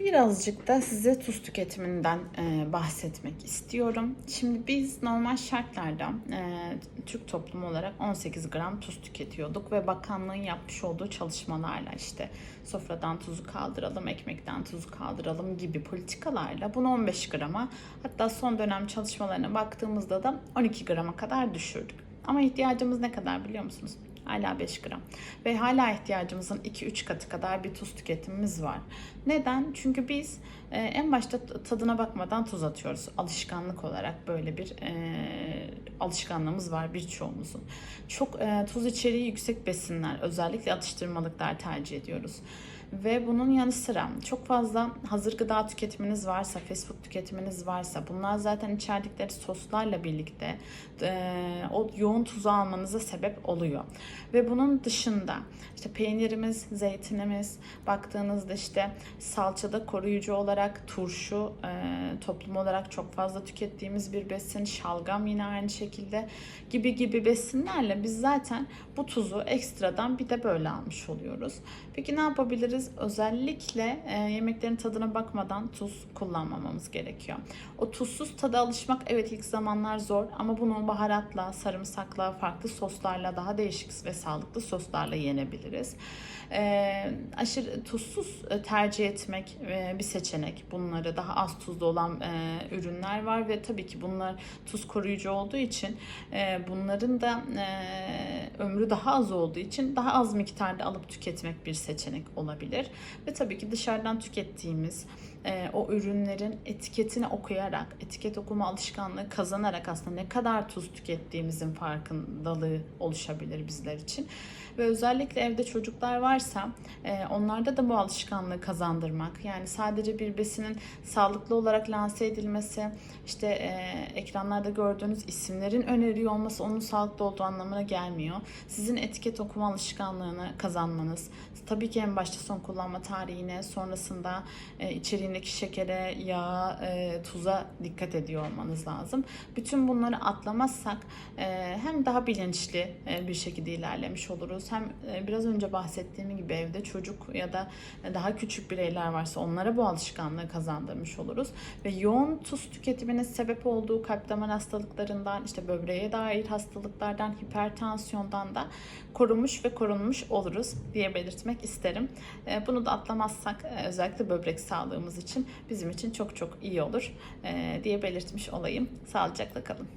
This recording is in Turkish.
Birazcık da size tuz tüketiminden e, bahsetmek istiyorum. Şimdi biz normal şartlarda e, Türk toplumu olarak 18 gram tuz tüketiyorduk ve bakanlığın yapmış olduğu çalışmalarla işte sofradan tuzu kaldıralım, ekmekten tuzu kaldıralım gibi politikalarla bunu 15 grama hatta son dönem çalışmalarına baktığımızda da 12 grama kadar düşürdük. Ama ihtiyacımız ne kadar biliyor musunuz? Hala 5 gram. Ve hala ihtiyacımızın 2-3 katı kadar bir tuz tüketimimiz var. Neden? Çünkü biz e, en başta tadına bakmadan tuz atıyoruz. Alışkanlık olarak böyle bir e, alışkanlığımız var birçoğumuzun. Çok e, tuz içeriği yüksek besinler, özellikle atıştırmalıklar tercih ediyoruz. Ve bunun yanı sıra çok fazla hazır gıda tüketiminiz varsa, fast food tüketiminiz varsa bunlar zaten içerdikleri soslarla birlikte e, o yoğun tuzu almanıza sebep oluyor. Ve bunun dışında işte peynirimiz, zeytinimiz, baktığınızda işte salçada koruyucu olarak turşu e, toplum olarak çok fazla tükettiğimiz bir besin, şalgam yine aynı şekilde gibi gibi besinlerle biz zaten bu tuzu ekstradan bir de böyle almış oluyoruz. Peki ne yapabiliriz? Özellikle e, yemeklerin tadına bakmadan tuz kullanmamamız gerekiyor. O tuzsuz tada alışmak evet ilk zamanlar zor ama bunu baharatla, sarımsakla, farklı soslarla, daha değişik ve sağlıklı soslarla yenebiliriz. E, aşırı tuzsuz e, tercih etmek e, bir seçenek. Bunları daha az tuzlu olan e, ürünler var ve tabii ki bunlar tuz koruyucu olduğu için e, bunların da e, ömrü daha az olduğu için daha az miktarda alıp tüketmek bir seçenek olabilir. Ve tabii ki dışarıdan tükettiğimiz e, o ürünlerin etiketini okuyarak, etiket okuma alışkanlığı kazanarak aslında ne kadar tuz tükettiğimizin farkındalığı oluşabilir bizler için. Ve özellikle evde çocuklar varsa e, onlarda da bu alışkanlığı kazandırmak. Yani sadece bir besinin sağlıklı olarak lanse edilmesi, işte e, ekranlarda gördüğünüz isimlerin öneriyor olması onun sağlıklı olduğu anlamına gelmiyor. Sizin etiket okuma alışkanlığını kazanmanız, tabii ki en başta son kullanma tarihine, sonrasında e, içeriğindeki şekere, yağa, e, tuza dikkat ediyor olmanız lazım. Bütün bunları atlamazsak e, hem daha bilinçli e, bir şekilde ilerlemiş oluruz. Hem e, biraz önce bahsettiğim gibi evde çocuk ya da daha küçük bireyler varsa onlara bu alışkanlığı kazandırmış oluruz. Ve yoğun tuz tüketiminin sebep olduğu kalp damar hastalıklarından, işte böbreğe dair hastalıklardan, hipertansiyondan da korunmuş ve korunmuş oluruz diye belirtmek isterim. E, Bunu da atlamazsak e, özellikle böbrek sağlığımız için bizim için çok çok iyi olur e, diye belirtmiş olayım. Sağlıcakla kalın.